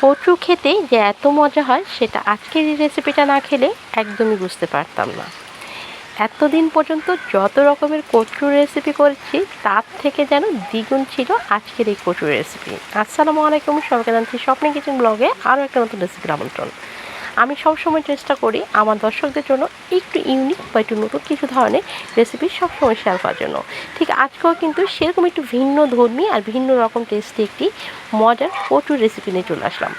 কচু খেতে যে এত মজা হয়, সেটা আজকের এই রেসিপিটা না খেলে একদমই বুঝতে পারতাম না। এতদিন পর্যন্ত যত রকমের কচু রেসিপি করেছি, তার থেকে যেন দ্বিগুণ ছিল আজকের এই কচুর রেসিপি আসসালামু আলাইকুম সবাইকে জানছি স্বপ্নে কিচেন ব্লগে আরও একটা নতুন রেসিপির আমন্ত্রণ। আমি সবসময় চেষ্টা করি আমার দর্শকদের জন্য একটু ইউনিক বা একটু নতুন কিছু ধরনের রেসিপি সবসময় শেয়ার করার জন্য। ঠিক আজকেও কিন্তু সেরকম একটু ভিন্ন ধর্মী আর ভিন্ন রকম টেস্টি একটি মজার প্রচুর রেসিপি নিয়ে চলে আসলাম।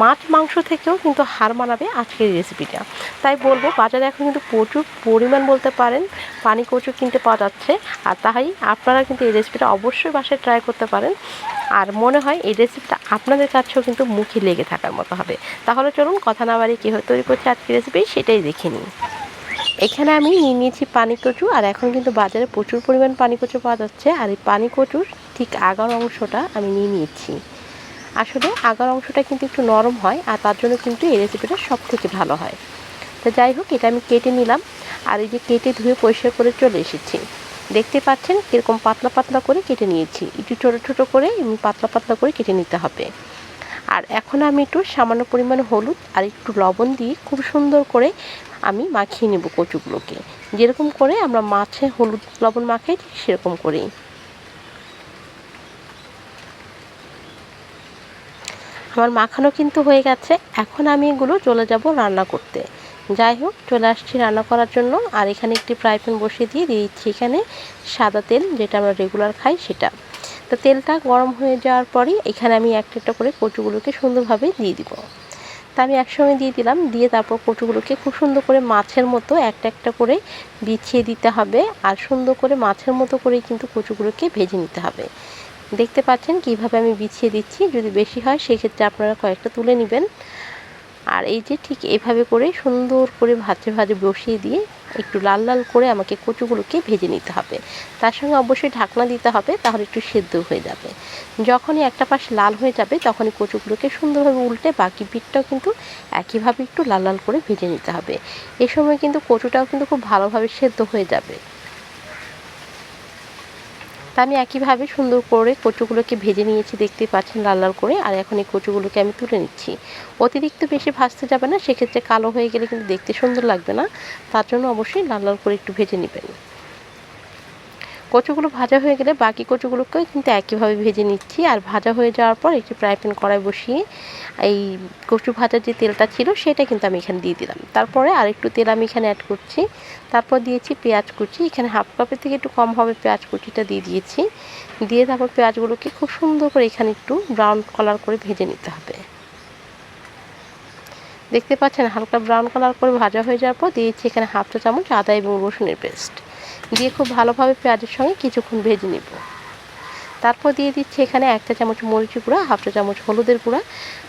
মাছ, মাংস থেকেও কিন্তু হার মানাবে আজকের রেসিপিটা তাই বলব, বাজারে এখন কিন্তু প্রচুর পরিমাণ বলতে পারেন পানি কচু কিনতে পাওয়া যাচ্ছে। আর তাই আপনারা কিন্তু এই রেসিপিটা অবশ্যই বাসায় ট্রাই করতে পারেন। আর মনে হয় এই রেসিপিটা আপনাদের কাছেও কিন্তু মুখে লেগে থাকার মতো হবে। তাহলে চলুন কথা না বাড়ি কীভাবে তৈরি করছি আজকে রেসিপি সেটাই দেখে নিই। এখানে আমি নিয়ে নিয়েছি পানি কচু আর এখন কিন্তু বাজারে প্রচুর পরিমাণ পানি কচু পাওয়া যাচ্ছে, আর এই পানি কচুর ঠিক আগার অংশটা আমি নিয়ে নিয়েছি। আসলে আগার অংশটা কিন্তু একটু নরম হয়, আর তার জন্য কিন্তু এই রেসিপিটা সব থেকে ভালো হয়। তো যাই হোক, এটা আমি কেটে নিলাম, আর এই যে কেটে ধুয়ে পরিষ্কার করে চলে এসেছি। দেখতে পাচ্ছেন কীরকম পাতলা পাতলা করে কেটে নিয়েছি। একটু ছোটো ছোটো করে পাতলা পাতলা করে কেটে নিতে হবে। আর এখন আমি একটু সামান্য পরিমাণে হলুদ আর একটু লবণ দিয়ে খুব সুন্দর করে আমি মাখিয়ে নেব কচুগুলোকে। যেরকম করে আমরা মাছে হলুদ, লবণ মাখাই ঠিক সেরকম করেই। আমার মাখানো কিন্তু হয়ে গেছে। এখন আমি এগুলো চলে যাব রান্না করতে। যাই হোক, চলে আসছি রান্না করার জন্য। আর এখানে একটি ফ্রাই প্যান বসিয়ে দিয়ে দিয়ে দিচ্ছি এখানে সাদা তেল, যেটা আমরা রেগুলার খাই সেটা। তো তেলটা গরম হয়ে যাওয়ার পরই এখানে আমি একটা একটা করে কচুগুলোকে সুন্দরভাবে দিয়ে দিব। তা আমি একসঙ্গে দিয়ে দিলাম, দিয়ে তারপর কচুগুলোকে খুব সুন্দর করে মাছের মতো একটা একটা করে বিছিয়ে দিতে হবে। আর সুন্দর করে মাছের মতো করেই কিন্তু কচুগুলোকে ভেজে নিতে হবে। দেখতে পাচ্ছেন কীভাবে আমি বিছিয়ে দিচ্ছি। যদি বেশি হয়, সেক্ষেত্রে আপনারা কয়েকটা তুলে নেবেন। আর এই যে ঠিক এভাবে করে সুন্দর করে ভাজে ভাজে বসিয়ে দিয়ে একটু লাল লাল করে আমাকে কচুগুলোকে ভেজে নিতে হবে। তার সঙ্গে অবশ্যই ঢাকনা দিতে হবে, তাহলে একটু সেদ্ধ হয়ে যাবে। যখনই একটা পাশ লাল হয়ে যাবে, তখনই কচুগুলোকে সুন্দরভাবে উল্টে বাকি পিঠটাও কিন্তু একইভাবে একটু লাল লাল করে ভেজে নিতে হবে। এ সময় কিন্তু কচুটাও কিন্তু খুব ভালোভাবে সেদ্ধ হয়ে যাবে। তা আমি একইভাবে সুন্দর করে কচুগুলোকে ভেজে নিয়েছি দেখতে পাচ্ছেন লাল লাল করে। আর এখন এই কচুগুলোকে আমি তুলে নিচ্ছি। অতিরিক্ত বেশি ভাজতে যাবে না, সেক্ষেত্রে কালো হয়ে গেলে কিন্তু দেখতে সুন্দর লাগবে না। তার জন্য অবশ্যই লাল লাল করে একটু ভেজে নেবেন। কচুগুলো ভাজা হয়ে গেলে বাকি কচুগুলোকেও কিন্তু একইভাবে ভেজে নিচ্ছি। আর ভাজা হয়ে যাওয়ার পর একটি ফ্রাই প্যান কড়াই বসিয়ে এই কচু ভাজার যে তেলটা ছিল সেটা কিন্তু আমি এখানে দিয়ে দিলাম। তারপরে আরেকটু তেল আমি এখানে অ্যাড করছি। তারপর দিয়েছি পেঁয়াজ কুচি। এখানে হাফ কাপের থেকে একটু কম হবে পেঁয়াজ কুচিটা দিয়ে দিয়েছি। দিয়ে তারপর পেঁয়াজগুলোকে খুব সুন্দর করে এখানে একটু ব্রাউন কালার করে ভেজে নিতে হবে। দেখতে পাচ্ছেন হালকা ব্রাউন কালার করে ভাজা হয়ে যাওয়ার পর দিয়েছি এখানে হাফ চা চামচ আদা এবং রসুনের পেস্ট দিয়ে খুব ভালোভাবে পেঁয়াজের সঙ্গে কিছুক্ষণ ভেজে নেব। তারপর দিয়ে দিচ্ছি এখানে একটা চামচ মরিচের গুঁড়া, হাফ চা চামচ হলুদের গুঁড়া,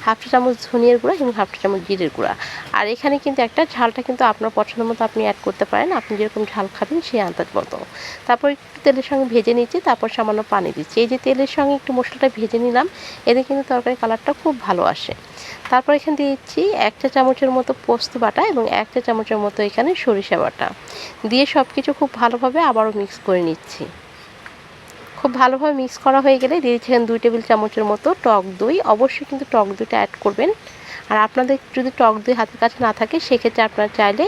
হাফ চা চামচ ধনিয়ার গুঁড়া এবং হাফ চা চামচ জিরের গুঁড়া। আর এখানে কিন্তু একটা ঝালটা কিন্তু আপনার পছন্দ মতো আপনি অ্যাড করতে পারেন। আপনি যেরকম ঝাল খাবেন সেই আন্দাজ মতো। তারপর একটু তেলের সঙ্গে ভেজে নিচ্ছি, তারপর সামান্য পানি দিচ্ছি। এই যে তেলের সঙ্গে একটু মশলাটা ভেজে নিলাম, এতে কিন্তু তরকারি কালারটা খুব ভালো আসে। তারপর এখানে দিয়েছি এক চা চামচের মতো পোস্ত বাটা এবং এক চা চামচের মতো এখানে সরিষা বাটা। দিয়ে সব কিছু খুব ভালোভাবে আবারও মিক্স করে নিচ্ছি। খুব ভালোভাবে মিক্স করা হয়ে গেলে দিয়েছি এখানে দুই টেবিল চামচের মতো টক দই। অবশ্যই কিন্তু টক দইটা অ্যাড করবেন। আর আপনাদের যদি টক দই হাতের কাছে না থাকে, সেক্ষেত্রে আপনারা চাইলে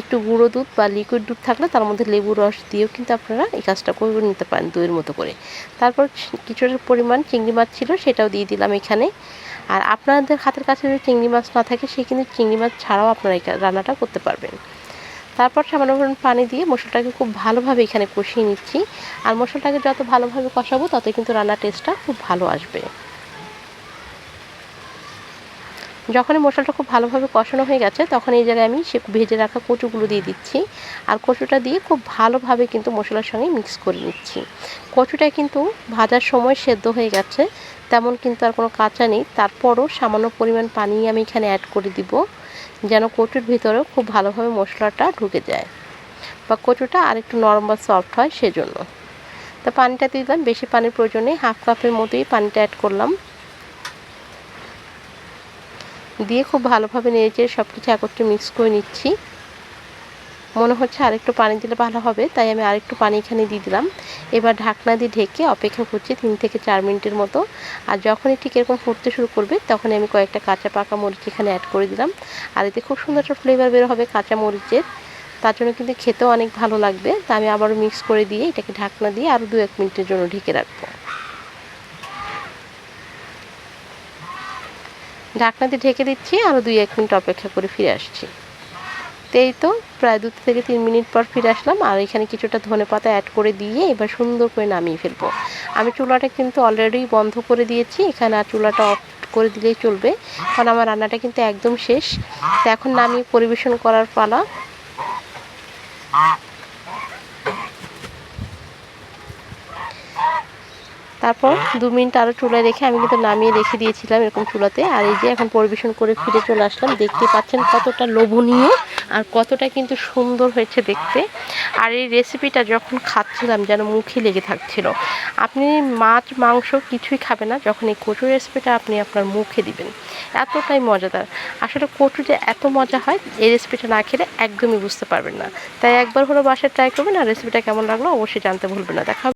একটু গুঁড়ো দুধ বা লিকুইড দুধ থাকলে তার মধ্যে লেবু রস দিয়েও কিন্তু আপনারা এই কাজটা করে নিতে পারেন দইয়ের মতো করে। তারপর কিছুটা পরিমাণ চিংড়ি মাছ ছিল, সেটাও দিয়ে দিলাম এখানে। আর আপনাদের হাতের কাছে যদি চিংড়ি মাছ না থাকে, সে কিন্তু চিংড়ি মাছ ছাড়াও আপনারা এই রান্নাটা করতে পারবেন। তারপর সামান্য পানি দিয়ে মশলাটাকে খুব ভালোভাবে এখানে কষিয়ে নিচ্ছি। আর মশলাটাকে যত ভালোভাবে কষাবো, তত কিন্তু রান্নার টেস্টটা খুব ভালো আসবে। যখনই মশলাটা খুব ভালোভাবে কষানো হয়ে গেছে, তখন এই জায়গায় আমি সে ভেজে রাখা কচুগুলো দিয়ে দিচ্ছি। আর কচুটা দিয়ে খুব ভালোভাবে কিন্তু মশলার সঙ্গে মিক্স করে নিচ্ছি। কচুটা কিন্তু ভাজার সময় সেদ্ধ হয়ে গেছে, তেমন কিন্তু আর কোনো কাঁচা নেই। তারপরও সামান্য পরিমাণ পানি আমি এখানে অ্যাড করে দিব। যেন কচুর ভিতরেও খুব ভালোভাবে মশলাটা ঢুকে যায় বা কচুটা আর একটু নরম বা সফট হয় সেজন্য। তো পানিটা দিয়ে দিলাম, বেশি পানির প্রয়োজন নেই, হাফ কাপের মতোই পানিটা অ্যাড করলাম। দিয়ে খুব ভালোভাবে নেড়েচেড়ে সব কিছু একত্রে মিক্স করে নিচ্ছি। মনে হচ্ছে আরেকটু পানি দিলে ভালো হবে, তাই আমি আরেকটু পানি এখানে দিয়ে দিলাম। এবার ঢাকনা দিয়ে ঢেকে অপেক্ষা করছি তিন থেকে চার মিনিটের মতো। আর যখনই ঠিক এরকম ফুটতে শুরু করবে, তখনই আমি কয়েকটা কাঁচা পাকা মরিচ এখানে অ্যাড করে দিলাম। আর এতে খুব সুন্দর একটা ফ্লেভার বের হবে কাঁচা মরিচের। তার জন্য কিন্তু খেতেও অনেক ভালো লাগবে। তা আমি আবারও মিক্স করে দিয়ে এটাকে ঢাকনা দিয়ে আরও দু এক মিনিটের জন্য ঢেকে রাখব। ঢাকনা দিয়ে ঢেকে দিচ্ছি, আরও দুই এক মিনিট অপেক্ষা করে ফিরে আসছি। এই তো প্রায় দু থেকে তিন মিনিট পর ফিরে আসলাম আর এখানে কিছুটা ধনে পাতা অ্যাড করে দিয়ে এবার সুন্দর করে নামিয়ে ফেলব। আমি চুলাটা কিন্তু অলরেডি বন্ধ করে দিয়েছি, এখানে আর চুলাটা অফ করে দিলেই চলবে। কারণ আমার রান্নাটা কিন্তু একদম শেষ। তো এখন নামিয়ে পরিবেশন করার পালা। তারপর দু মিনিট আরও চুলায় রেখে আমি কিন্তু নামিয়ে রেখে দিয়েছিলাম এরকম চুলাতে। আর এই যে এখন পরিবেশন করে ফিরে চলে আসলাম, দেখতে পাচ্ছেন কতটা লোভনীয় আর কতটা কিন্তু সুন্দর হয়েছে দেখতে। আর এই রেসিপিটা যখন খাচ্ছিলাম যেন মুখে লেগে থাকছিল। আপনি মাছ, মাংস কিছুই খাবে না, যখন এই কচুর রেসিপিটা আপনি আপনার মুখে দিবেন। এতটাই মজাদার। আসলে কচু যে এত মজা হয়, এই রেসিপিটা না খেলে একদমই বুঝতে পারবেন না। তাই একবার হলো বাসায় ট্রাই করবেন আর রেসিপিটা কেমন লাগল অবশ্যই জানতে ভুলবেন না। দেখা